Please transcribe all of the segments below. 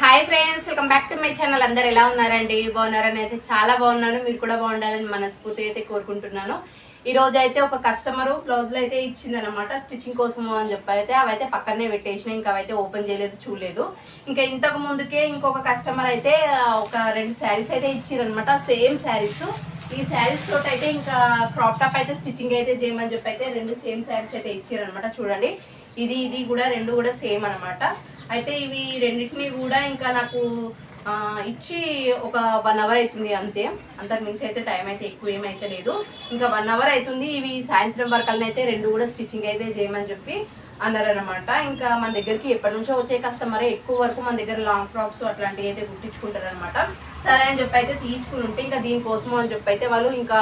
Hi friends welcome back to my channel అందరు ఎలా ఉన్నారండి? బాగున్నారని అయితే చాలా బాగున్నాను. మీరు కూడా బాగుండాలని మనస్ఫూర్తి అయితే కోరుకుంటున్నాను. ఈ రోజు అయితే ఒక కస్టమర్ బ్లౌజ్లు అయితే ఇచ్చిందనమాట స్టిచ్చింగ్ కోసము అని చెప్పి అయితే అవైతే పక్కనే పెట్టేసిన ఇంకా అవైతే ఓపెన్ చేయలేదు చూడలేదు. ఇంకా ఇంతకు ముందుకే ఇంకొక కస్టమర్ అయితే ఒక రెండు శారీస్ అయితే ఇచ్చిరనమాట సేమ్ శారీస్ ఈ శారీస్ తోటి అయితే ఇంకా క్రాప్ టాప్ అయితే స్టిచ్చింగ్ అయితే చేయమని చెప్పి అయితే రెండు సేమ్ శారీస్ అయితే ఇచ్చారనమాట చూడండి. ఇది ఇది కూడా రెండు కూడా సేమ్ అనమాట అయితే ఇవి రెండింటిని కూడా ఇంకా నాకు ఇచ్చి ఒక వన్ అవర్ అవుతుంది అంతే. అంతకు మించి అయితే టైం అయితే ఎక్కువ ఏమైతే లేదు. ఇంకా వన్ అవర్ అవుతుంది ఇవి సాయంత్రం వరకు అయితే రెండు కూడా స్టిచ్చింగ్ అయితే చేయమని చెప్పి అన్నారనమాట ఇంకా మన దగ్గరికి ఎప్పటి నుంచో వచ్చే కస్టమరే ఎక్కువ వరకు మన దగ్గర లాంగ్ ఫ్రాక్స్ అట్లాంటివి అయితే కుట్టించుకుంటారనమాట సరే అని చెప్పి అయితే తీసుకుని ఉంటే ఇంకా దీనికోసము అని చెప్పి అయితే వాళ్ళు ఇంకా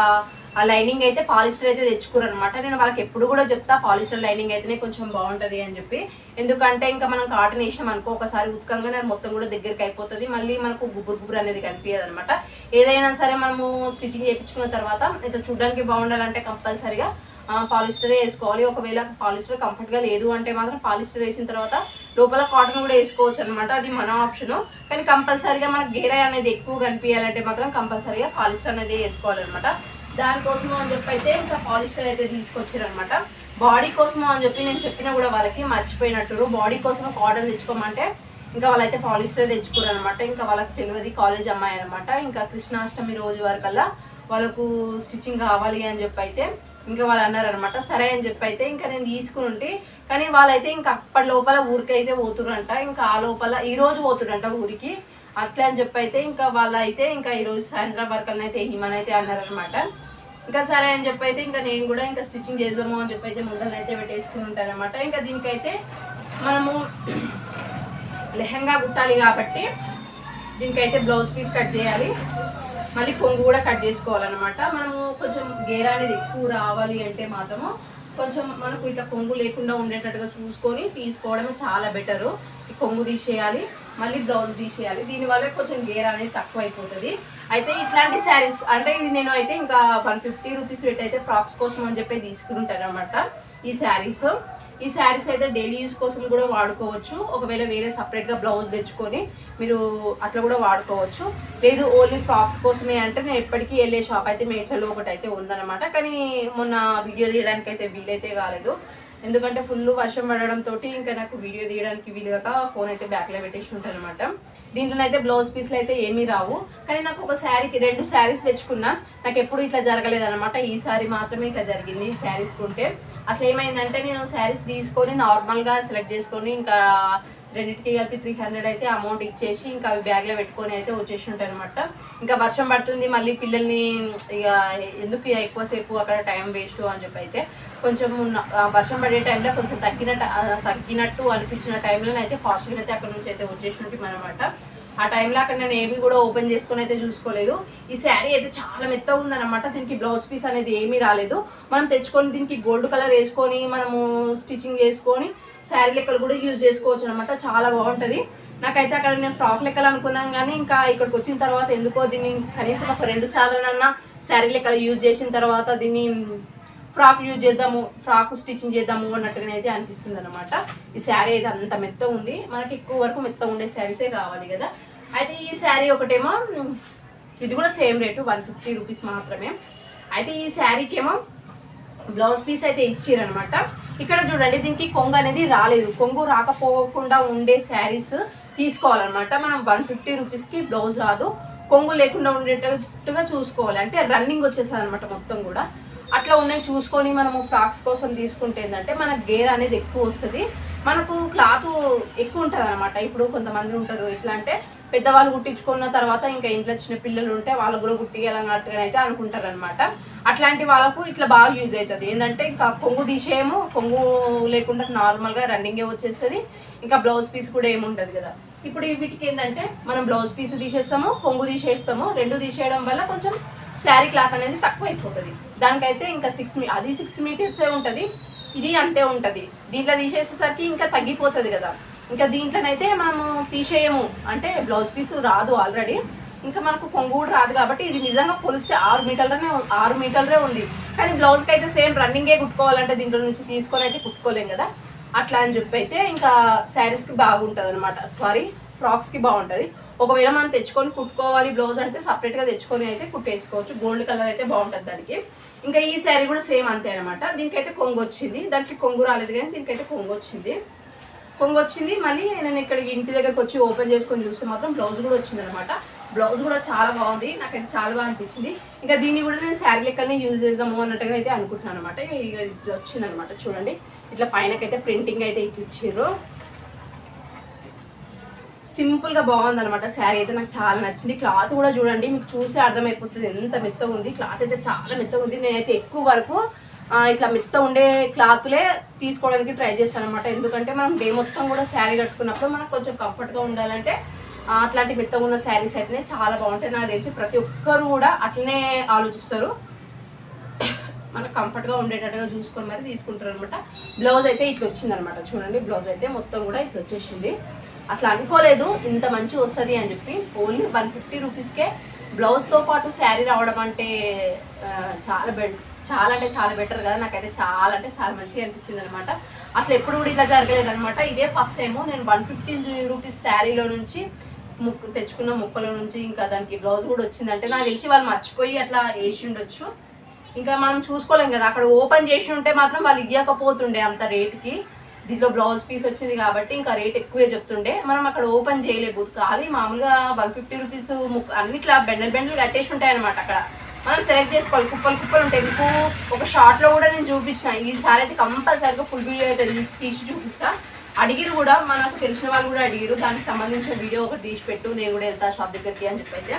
ఆ లైనింగ్ అయితే పాలిస్టర్ అయితే తెచ్చుకోరు అనమాట నేను వాళ్ళకి ఎప్పుడు కూడా చెప్తా పాలిస్టర్ లైనింగ్ అయితేనే కొంచెం బాగుంటుంది అని చెప్పి. ఎందుకంటే ఇంకా మనం కాటన్ వేసాం అనుకో ఒకసారి ఉతకంగానే మొత్తం కూడా దగ్గరికి అయిపోతుంది. మళ్ళీ మనకు గుబురు గుబురు అనేది కనిపించదు అనమాట ఏదైనా సరే మనము స్టిచ్చింగ్ చేయించుకున్న తర్వాత ఇట్లా చూడడానికి బాగుండాలంటే కంపల్సరిగా పాలిస్టర్ వేసుకోవాలి. ఒకవేళ పాలిస్టర్ కంఫర్ట్గా లేదు అంటే మాత్రం పాలిస్టర్ వేసిన తర్వాత లోపల కాటన్ కూడా వేసుకోవచ్చు అనమాట అది మన ఆప్షన్. కానీ కంపల్సరిగా మనకు గేరే అనేది ఎక్కువ కనిపించాలంటే మాత్రం కంపల్సరిగా పాలిస్టర్ అనేది వేసుకోవాలన్నమాట. దానికోసం అని చెప్పి అయితే ఇంకా పాలిస్టర్ అయితే తీసుకొచ్చారనమాట బాడీ కోసమో అని చెప్పి నేను చెప్పినా కూడా వాళ్ళకి మర్చిపోయినట్టు బాడీ కోసం కాటన్ తెచ్చుకోమంటే ఇంకా వాళ్ళైతే పాలిస్టర్ తెచ్చుకోరు అనమాట ఇంకా వాళ్ళకి తెలియదు కాలేజ్ అమ్మాయి అనమాట ఇంకా కృష్ణాష్టమి రోజు వరకల్లా వాళ్ళకు స్టిచ్చింగ్ కావాలి అని చెప్పి అయితే ఇంకా వాళ్ళు అన్నారనమాట సరే అని చెప్పి అయితే ఇంకా నేను తీసుకుని ఉంటే కానీ వాళ్ళైతే ఇంకా అప్పటి లోపల ఊరికైతే పోతురంట. ఇంకా ఆ లోపల ఈ రోజు పోతురంట ఊరికి. అట్లా అని చెప్పి అయితే ఇంకా వాళ్ళైతే ఇంకా ఈరోజు సాయంత్రం వరకు అయితే ఇమ్మని అయితే అన్నారనమాట ఇంకా సరే అని చెప్పి అయితే ఇంకా నేను కూడా ఇంకా స్టిచ్చింగ్ చేద్దాము అని చెప్పి అయితే ముందర అయితే పెట్టేసుకుని ఉంటాను అనమాట ఇంకా దీనికైతే మనము లెహంగా కుట్టాలి కాబట్టి దీనికైతే బ్లౌజ్ పీస్ కట్ చేయాలి. మళ్ళీ కొంగు కూడా కట్ చేసుకోవాలన్నమాట. మనము కొంచెం గేర అనేది ఎక్కువ రావాలి అంటే మాత్రము కొంచెం మనకు ఇట్లా కొంగు లేకుండా ఉండేటట్టుగా చూసుకొని తీసుకోవడమే చాలా బెటరు ఈ కొంగు తీసేయాలి మళ్ళీ బ్లౌజ్ తీసేయాలి. దీనివల్ల కొంచెం గేర్ అనేది తక్కువ అయిపోతుంది అయితే ఇట్లాంటి శారీస్ అంటే ఇది నేను అయితే ఇంకా వన్ ఫిఫ్టీ రూపీస్ పెట్టి అయితే ఫ్రాక్స్ కోసం అని చెప్పి తీసుకుంటాను అనమాట ఈ శారీస్. ఈ శారీస్ అయితే డైలీ యూస్ కోసం కూడా వాడుకోవచ్చు. ఒకవేళ వేరే సపరేట్గా బ్లౌజ్ తెచ్చుకొని మీరు అట్లా కూడా వాడుకోవచ్చు. లేదు ఓన్లీ ఫ్రాక్స్ కోసమే అంటే నేను ఎప్పటికీ వెళ్ళే షాప్ అయితే మేడ్చల్లో ఒకటి అయితే ఉందన్నమాట. కానీ మొన్న వీడియో తీయడానికి అయితే వీలైతే కాలేదు. ఎందుకంటే ఫుల్ వర్షం పడడంతో తోటి ఇంకా నాకు వీడియో తీయడానికి వీలుగాక ఫోన్ అయితే బ్యాక్లో పెట్టేసి ఉంటాను అనమాట దీంట్లో అయితే బ్లౌజ్ పీస్లు అయితే ఏమీ రావు. కానీ నాకు ఒక శారీకి రెండు శారీస్ తెచ్చుకున్నా. నాకు ఎప్పుడు ఇట్లా జరగలేదనమాట ఈ శారీ మాత్రమే ఇట్లా జరిగింది ఈ శారీస్ కొంటే. అసలు ఏమైందంటే నేను శారీస్ తీసుకొని నార్మల్గా సెలెక్ట్ చేసుకొని ఇంకా రెండింటికి కలిపి త్రీ హండ్రెడ్ అయితే అమౌంట్ ఇచ్చేసి ఇంకా అవి బ్యాగ్లో పెట్టుకొని అయితే వచ్చేసి ఉంటాయి అనమాట ఇంకా వర్షం పడుతుంది మళ్ళీ పిల్లల్ని ఇక ఎందుకు ఇక ఎక్కువసేపు అక్కడ టైం వేస్ట్ అని చెప్పి అయితే కొంచెం వర్షం పడే టైంలో కొంచెం తగ్గినట్టు తగ్గినట్టు అనిపించిన టైంలో అయితే ఫాస్ట్గా అయితే అక్కడ నుంచి అయితే వచ్చేసి ఉంటాం అనమాట ఆ టైంలో అక్కడ నేను ఏవి కూడా ఓపెన్ చేసుకొని అయితే చూసుకోలేదు. ఈ శారీ అయితే చాలా మెత్తగా ఉందన్నమాట. దీనికి బ్లౌజ్ పీస్ అనేది ఏమీ రాలేదు. మనం తెచ్చుకొని దీనికి గోల్డ్ కలర్ వేసుకొని మనము స్టిచ్చింగ్ చేసుకొని శారీ లెక్కలు కూడా యూజ్ చేసుకోవచ్చు అనమాట చాలా బాగుంటుంది. నాకైతే అక్కడ నేను ఫ్రాక్ లెక్కలు అనుకున్నాను కానీ ఇంకా ఇక్కడికి వచ్చిన తర్వాత ఎందుకో దీన్ని కనీసం ఒక రెండు సార్లునన్నా శారీ లెక్కలు యూజ్ చేసిన తర్వాత దీన్ని ఫ్రాక్ యూజ్ చేద్దాము ఫ్రాక్ స్టిచ్చింగ్ చేద్దాము అన్నట్టుగా అయితే అనిపిస్తుంది అనమాట ఈ శారీ అయితే అంత మెత్త ఉంది. మనకి ఎక్కువ వరకు మెత్త ఉండే శారీసే కావాలి కదా. అయితే ఈ శారీ ఒకటేమో ఇది కూడా same rate one fifty rupees మాత్రమే. అయితే ఈ శారీకి ఏమో బ్లౌజ్ పీస్ అయితే ఇచ్చిరనమాట ఇక్కడ చూడండి దీనికి కొంగు అనేది రాలేదు. కొంగు రాకపోకుండా ఉండే శారీస్ తీసుకోవాలన్నమాట. మనం వన్ ఫిఫ్టీ రూపీస్కి బ్లౌజ్ రాదు. కొంగు లేకుండా ఉండేటట్టుగా చూసుకోవాలి. అంటే రన్నింగ్ వచ్చేస్తుంది అనమాట మొత్తం కూడా. అట్లా ఉన్నాయి చూసుకొని మనము ఫ్రాక్స్ కోసం తీసుకుంటే ఏంటంటే మనకు గేర్ అనేది ఎక్కువ వస్తుంది. మనకు క్లాత్ ఎక్కువ ఉంటుంది అనమాట ఇప్పుడు కొంతమంది ఉంటారు ఎట్లా అంటే పెద్దవాళ్ళు కుట్టించుకున్న తర్వాత ఇంకా ఇంట్లో చిన్న పిల్లలు ఉంటే వాళ్ళకు కూడా కుట్టియాలన్నట్టుగా అయితే అనుకుంటారు అనమాట అట్లాంటి వాళ్ళకు ఇట్లా బాగా యూజ్ అవుతుంది. ఏంటంటే ఇంకా కొంగు తీసేయము కొంగు లేకుండా నార్మల్గా రన్నింగే వచ్చేస్తుంది. ఇంకా బ్లౌజ్ పీస్ కూడా ఏముంటుంది కదా. ఇప్పుడు వీటికి ఏంటంటే మనం బ్లౌజ్ పీస్ తీసేస్తాము కొంగు తీసేస్తాము రెండు తీసేయడం వల్ల కొంచెం శారీ క్లాత్ అనేది తక్కువ అయిపోతుంది దానికైతే ఇంకా సిక్స్ మీ అది సిక్స్ మీటర్సే ఉంటుంది ఇది అంతే ఉంటుంది. దీంట్లో తీసేసేసరికి ఇంకా తగ్గిపోతుంది కదా. ఇంకా దీంట్లోనైతే మనము తీసేయము. అంటే బ్లౌజ్ పీస్ రాదు ఆల్రెడీ ఇంకా మనకు కొంగు కూడా రాదు కాబట్టి ఇది నిజంగా కొలిస్తే ఆరు మీటర్లనే ఆరు మీటర్లే ఉంది. కానీ బ్లౌజ్కి అయితే సేమ్ రన్నింగే కుట్టుకోవాలంటే దీంట్లో నుంచి తీసుకొని అయితే కుట్టుకోలేం కదా. అట్లా అని చెప్పి అయితే ఇంకా శారీస్కి బాగుంటుంది అనమాట సారీ ఫ్రాక్స్కి బాగుంటుంది. ఒకవేళ మనం తెచ్చుకొని కుట్టుకోవాలి బ్లౌజ్ అంటే సపరేట్గా తెచ్చుకొని అయితే కుట్టేసుకోవచ్చు. గోల్డ్ కలర్ అయితే బాగుంటుంది దానికి. ఇంకా ఈ శారీ కూడా సేమ్ అంతే అనమాట దీనికైతే కొంగు వచ్చింది దానికి కొంగు రాలేదు కానీ దీనికైతే కొంగు వచ్చింది కొంగు వచ్చింది మళ్ళీ నేను ఇక్కడ ఇంటి దగ్గరకు వచ్చి ఓపెన్ చేసుకొని చూస్తే మాత్రం బ్లౌజ్ కూడా వచ్చింది అనమాట బ్లౌజ్ కూడా చాలా బాగుంది. నాకైతే చాలా బాగా అనిపించింది. ఇంకా దీన్ని కూడా నేను శారీ లెక్కనే యూజ్ చేద్దాము అన్నట్టుగా అయితే అనుకుంటున్నాను అనమాట ఇక ఇది వచ్చింది అనమాట చూడండి. ఇట్లా పైనకైతే ప్రింటింగ్ అయితే ఇట్లా ఇచ్చారు సింపుల్గా బాగుంది అనమాట శారీ అయితే. నాకు చాలా నచ్చింది. క్లాత్ కూడా చూడండి. మీకు చూసి అర్థమైపోతుంది ఎంత మెత్తగా ఉంది. క్లాత్ అయితే చాలా మెత్తగా ఉంది. నేనైతే ఎక్కువ వరకు ఇట్లా మెత్త ఉండే క్లాత్లే తీసుకోవడానికి ట్రై చేస్తాను అనమాట ఎందుకంటే మనం డే మొత్తం కూడా శారీ కట్టుకున్నప్పుడు మనకు కొంచెం కంఫర్ట్గా ఉండాలంటే అట్లాంటి మెత్తగా ఉన్న శారీస్ అయితేనే చాలా బాగుంటాయి. నాకు తెలిసి ప్రతి ఒక్కరు కూడా అట్లనే ఆలోచిస్తారు. మనకు కంఫర్ట్గా ఉండేటట్టుగా చూసుకొని మరి తీసుకుంటారు అనమాట బ్లౌజ్ అయితే ఇట్లా వచ్చింది అనమాట చూడండి బ్లౌజ్ అయితే మొత్తం కూడా ఇట్లా వచ్చేసింది. అసలు అనుకోలేదు ఇంత మంచి వస్తుంది అని చెప్పి. ఓన్లీ వన్ ఫిఫ్టీ రూపీస్కే బ్లౌజ్తో పాటు శారీ రావడం అంటే చాలా బె చాలా అంటే చాలా బెటర్ కదా. నాకైతే చాలా అంటే చాలా మంచిగా అనిపించింది అనమాట అసలు ఎప్పుడు కూడా ఇలా జరగలేదు అనమాట ఇదే ఫస్ట్ టైము నేను వన్ ఫిఫ్టీ రూపీస్ శారీలో నుంచి ముక్కు తెచ్చుకున్న ముక్కల నుంచి ఇంకా దానికి బ్లౌజ్ కూడా వచ్చిందంటే నాకు తెలిసి వాళ్ళు మర్చిపోయి అట్లా వేసి ఉండొచ్చు. ఇంకా మనం చూసుకోలేం కదా. అక్కడ ఓపెన్ చేసి ఉంటే మాత్రం వాళ్ళు ఇవ్వకపోతుండే అంత రేట్కి దీంట్లో బ్లౌజ్ పీస్ వచ్చింది కాబట్టి ఇంకా రేట్ ఎక్కువే చెప్తుండే. మనం అక్కడ ఓపెన్ చేయలేదు. ఖాళీ మామూలుగా వన్ ఫిఫ్టీ రూపీస్ అన్నిట్లా బెండల్ బెండల్ కట్టేసి ఉంటాయి అనమాట అక్కడ. మనం సెలెక్ట్ చేసుకోవాలి. కుప్పలు కుప్పలు ఉంటాయి. మీకు ఒక షార్ట్లో కూడా నేను చూపించిన. ఈసారి అయితే కంపల్సరీగా ఫుల్ వీడియో అయితే తీసి చూపిస్తా. అడిగిరు కూడా మనకు తెలిసిన వాళ్ళు కూడా అడిగిరు దానికి సంబంధించిన వీడియో ఒకటి తీసి పెట్టు. నేను కూడా వెళ్తా షాప్ దగ్గరికి అని చెప్పి అయితే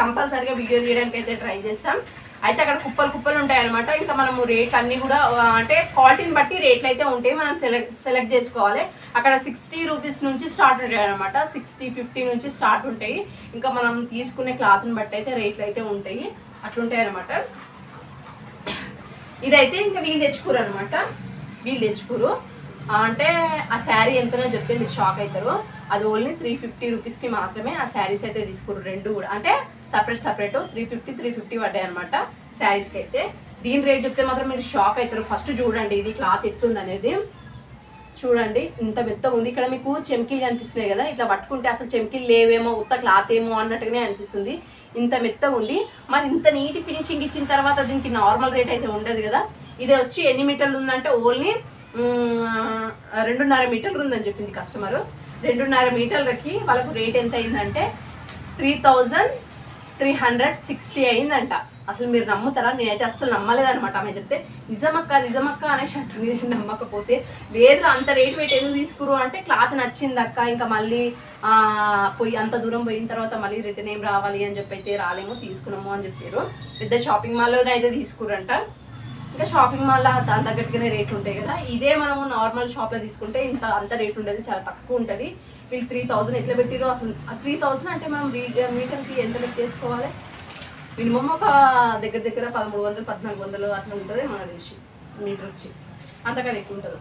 కంపల్సరీగా వీడియో తీయడానికి అయితే ట్రై చేస్తాం. అయితే అక్కడ కుప్పలు కుప్పలు ఉంటాయి అనమాట ఇంకా మనము రేట్లు అన్నీ కూడా అంటే క్వాలిటీని బట్టి రేట్లు అయితే ఉంటాయి. మనం సెలెక్ట్ సెలెక్ట్ చేసుకోవాలి. అక్కడ సిక్స్టీ రూపీస్ నుంచి స్టార్ట్ ఉంటాయి అనమాట సిక్స్టీ ఫిఫ్టీ నుంచి స్టార్ట్ ఉంటాయి. ఇంకా మనం తీసుకునే క్లాత్ని బట్టి అయితే రేట్లు అయితే ఉంటాయి. అట్లుంటాయి అనమాట ఇదైతే ఇంకా వీళ్ళు తెచ్చుకోరు అనమాట వీళ్ళు తెచ్చుకోరు. అంటే ఆ శారీ ఎంతనో చెప్తే మీరు షాక్ అవుతారు అది ఓన్లీ త్రీ ఫిఫ్టీ రూపీస్కి మాత్రమే ఆ శారీస్ అయితే తీసుకురు. రెండు కూడా. అంటే separate separate three fifty three fifty పడ్డాయి అనమాట శారీస్కి అయితే. దీని రేట్ చెప్తే మాత్రం మీరు షాక్ అవుతారు ఫస్ట్ చూడండి ఇది క్లాత్ ఎట్లుంది అనేది చూడండి ఇంత మెత్తగా ఉంది. ఇక్కడ మీకు చెమ్కీలు కనిపిస్తున్నాయి కదా ఇట్లా పట్టుకుంటే అసలు చెమ్కీలు లేవేమో ఉత్త క్లాత్ ఏమో అన్నట్టుగానే అనిపిస్తుంది. ఇంత మెత్తగా ఉంది. మరి ఇంత నీటి ఫినిషింగ్ ఇచ్చిన తర్వాత దీనికి నార్మల్ రేట్ అయితే ఉండదు కదా. ఇది వచ్చి ఎన్ని మీటర్లు ఉందంటే ఓన్లీ రెండున్నర మీటర్లు ఉందని చెప్పింది కస్టమర్ రెండున్నర మీటర్లకి వాళ్ళకు రేట్ ఎంత అయిందంటే three thousand three hundred sixty అయిందంట. అసలు మీరు నమ్ముతారా? నేనైతే అస్సలు నమ్మలేదనమాట ఆమె చెప్తే నిజమక్క నిజమక్క అనేసి అంటుంది. నేను నమ్మకపోతే లేదు అంత రేట్ పెట్టి ఎందుకు తీసుకురు అంటే క్లాత్ నచ్చిందక్క ఇంకా మళ్ళీ పోయి అంత దూరం పోయిన తర్వాత మళ్ళీ రిటర్న్ ఏం రావాలి? అని చెప్పి అయితే రాలేమో తీసుకున్నాము అని చెప్పారు. పెద్ద షాపింగ్ మాల్లోనే అయితే తీసుకురంట ఇంకా షాపింగ్ మాల్ దాని తగ్గట్టుగానే రేట్ ఉంటాయి కదా. ఇదే మనము నార్మల్ షాప్లో తీసుకుంటే ఇంత అంత రేట్ ఉండదు చాలా తక్కువ ఉంటుంది. వీళ్ళు త్రీ థౌజండ్ ఎట్లా పెట్టిరో అసలు త్రీ థౌజండ్ అంటే మనం మీటర్కి ఎంత పెట్టేసుకోవాలి? మినిమం ఒక దగ్గర దగ్గర పదమూడు వందలు పద్నాలుగు వందలు అట్లా ఉంటుంది మనకు తెలిసి మీటర్ వచ్చి అంతకన్నా ఎక్కువ ఉంటుంది.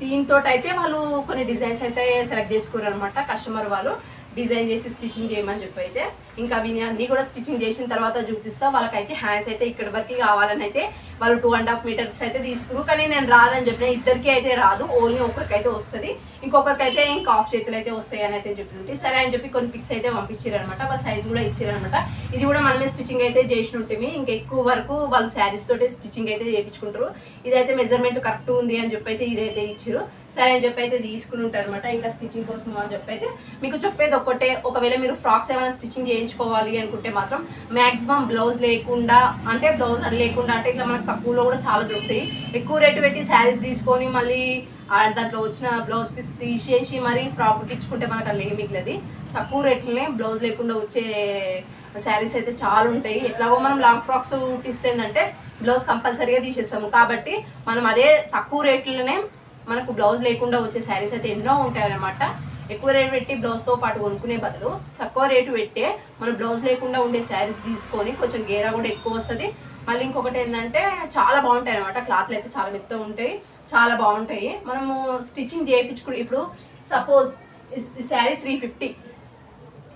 దీంతో అయితే వాళ్ళు కొన్ని డిజైన్స్ అయితే సెలెక్ట్ చేసుకోరు అనమాట కస్టమర్ వాళ్ళు. డిజైన్ చేసి స్టిచ్చింగ్ చేయమని చెప్పి అయితే. ఇంకా అవి అన్నీ కూడా స్టిచ్చింగ్ చేసిన తర్వాత చూపిస్తా. వాళ్ళకైతే హ్యాండ్స్ అయితే ఇక్కడ వరకు కావాలని అయితే వాళ్ళు టూ అండ్ హాఫ్ మీటర్స్ అయితే తీసుకురు. కానీ నేను రాదని చెప్పిన ఇద్దరికి అయితే రాదు. ఓన్లీ ఒక్కరికైతే వస్తుంది. ఇంకొకరికైతే ఇంకా ఆఫ్ చేతులు అయితే వస్తాయి అని అయితే చెప్పినట్టు. సరే అని చెప్పి కొన్ని పిక్స్ అయితే పంపించారు అనమాట వాళ్ళ సైజ్ కూడా ఇచ్చారనమాట ఇది కూడా మనమే స్టిచ్చింగ్ అయితే చేసిన ఉంటుంది ఇంకా ఎక్కువ వరకు వాళ్ళు శారీస్ తోటే స్టిచ్చింగ్ అయితే చేయించుకుంటారు. ఇదైతే మెజర్మెంట్ కరెక్ట్ ఉంది అని చెప్పి అయితే ఇదైతే ఇచ్చారు. సరే అని చెప్పి అయితే తీసుకుని ఉంటారు అనమాట ఇంకా స్టిచ్చింగ్ కోసం అని చెప్పి అయితే మీకు చెప్పేది ఒక్కటే. ఒకవేళ మీరు ఫ్రాక్స్ ఏమైనా స్టిచ్చింగ్ చేయించుకోవాలి అనుకుంటే మాత్రం మ్యాక్సిమం బ్లౌజ్ లేకుండా అంటే బ్లౌజ్ లేకుండా అంటే ఇట్లా మనకు తక్కువలో కూడా చాలా దొరుకుతాయి. ఎక్కువ రేటు పెట్టి శారీస్ తీసుకొని మళ్ళీ దాంట్లో వచ్చిన బ్లౌజ్ పీస్ తీసేసి మరీ ఫ్రాక్ కుట్టించుకుంటే మనకు అది ఏమి తక్కువ రేట్లనే బ్లౌజ్ లేకుండా వచ్చే శారీస్ అయితే చాలా ఉంటాయి. ఎట్లాగో మనం లాంగ్ ఫ్రాక్స్ కుట్టిస్తేందంటే బ్లౌజ్ కంపల్సరీగా తీసేస్తాము. కాబట్టి మనం అదే తక్కువ రేట్లనే మనకు బ్లౌజ్ లేకుండా వచ్చే శారీస్ అయితే ఎన్నో ఉంటాయన్నమాట. ఎక్కువ రేటు పెట్టి బ్లౌజ్తో పాటు కొనుక్కునే బదులు తక్కువ రేటు పెట్టే మనం బ్లౌజ్ లేకుండా ఉండే శారీస్ తీసుకొని కొంచెం గేరా కూడా ఎక్కువ వస్తుంది. మళ్ళీ ఇంకొకటి ఏంటంటే చాలా బాగుంటాయి అనమాట క్లాత్లు అయితే చాలా మెత్తగా ఉంటాయి. చాలా బాగుంటాయి. మనము స్టిచ్చింగ్ చేయించుకుని ఇప్పుడు suppose sari three fifty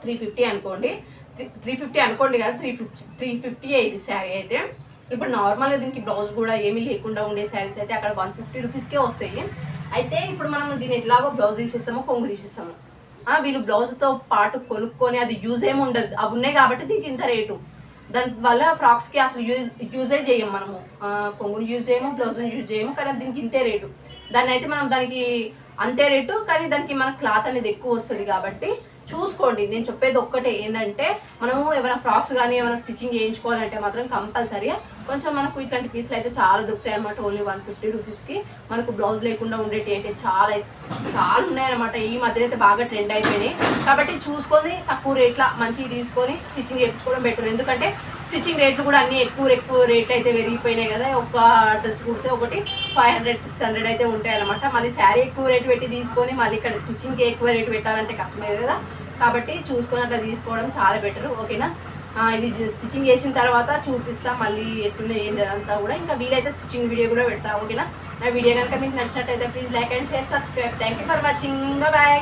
three fifty అనుకోండి. త్రీ ఫిఫ్టీ అనుకోండి కదా త్రీ ఫిఫ్టీ త్రీ ఫిఫ్టీ ఇది శారీ అయితే. ఇప్పుడు నార్మల్గా దీనికి బ్లౌజ్ కూడా ఏమీ లేకుండా ఉండే శారీస్ అయితే అక్కడ వన్ ఫిఫ్టీ రూపీస్కే వస్తాయి. అయితే ఇప్పుడు మనం దీన్ని ఎట్లాగో బ్లౌజ్ తీసేస్తాము కొంగు తీసేస్తాము. వీళ్ళు బ్లౌజ్తో పాటు కొనుక్కొని అది యూజ్ ఏమి ఉండదు. అవి ఉన్నాయి కాబట్టి దీనికి ఇంత రేటు. దాని వల్ల ఫ్రాక్స్కి అసలు యూజ్ యూజే చేయము మనము. కొంగును యూజ్ చేయము బ్లౌజ్ని యూజ్ చేయము కానీ దీనికి ఇంతే రేటు. దాన్ని అయితే మనం దానికి అంతే రేటు కానీ దానికి మన క్లాత్ అనేది ఎక్కువ వస్తుంది కాబట్టి చూసుకోండి. నేను చెప్పేది ఒక్కటే ఏంటంటే మనము ఏమైనా ఫ్రాక్స్ కానీ ఏమైనా స్టిచ్చింగ్ చేయించుకోవాలంటే మాత్రం కంపల్సరీగా కొంచెం మనకు ఇట్లాంటి పీసులు అయితే చాలా దొరుకుతాయి అనమాట ఓన్లీ వన్ ఫిఫ్టీ రూపీస్కి మనకు బ్లౌజ్ లేకుండా ఉండేటి అయితే చాలా చాలా ఉన్నాయన్నమాట. ఈ మధ్యన అయితే బాగా ట్రెండ్ అయిపోయినాయి. కాబట్టి చూసుకొని తక్కువ రేట్లో మంచివి తీసుకొని స్టిచ్చింగ్ చేయించుకోవడం బెటర్. ఎందుకంటే స్టిచ్చింగ్ రేట్లు కూడా అన్ని ఎక్కువ ఎక్కువ రేట్లు అయితే పెరిగిపోయినాయి కదా. ఒక డ్రెస్ కుడితే ఒకటి ఫైవ్ హండ్రెడ్ సిక్స్ హండ్రెడ్ అయితే ఉంటాయి అనమాట మళ్ళీ శారీ ఎక్కువ రేట్ పెట్టి తీసుకొని మళ్ళీ ఇక్కడ స్టిచ్చింగ్కి ఎక్కువ రేట్ పెట్టాలంటే కష్టమే కదా. కాబట్టి చూసుకొని అట్లా తీసుకోవడం చాలా బెటర్ ఓకేనా? ఇవి స్టిచ్చింగ్ చేసిన తర్వాత చూపిస్తా మళ్ళీ ఎట్లున్నాయి ఏంటి అదంతా కూడా. ఇంకా వీలైతే స్టిచ్చింగ్ వీడియో కూడా పెడతా ఓకేనా? నా వీడియో కనుక మీకు నచ్చినట్టయితే please like and share subscribe. Thank you for watching bye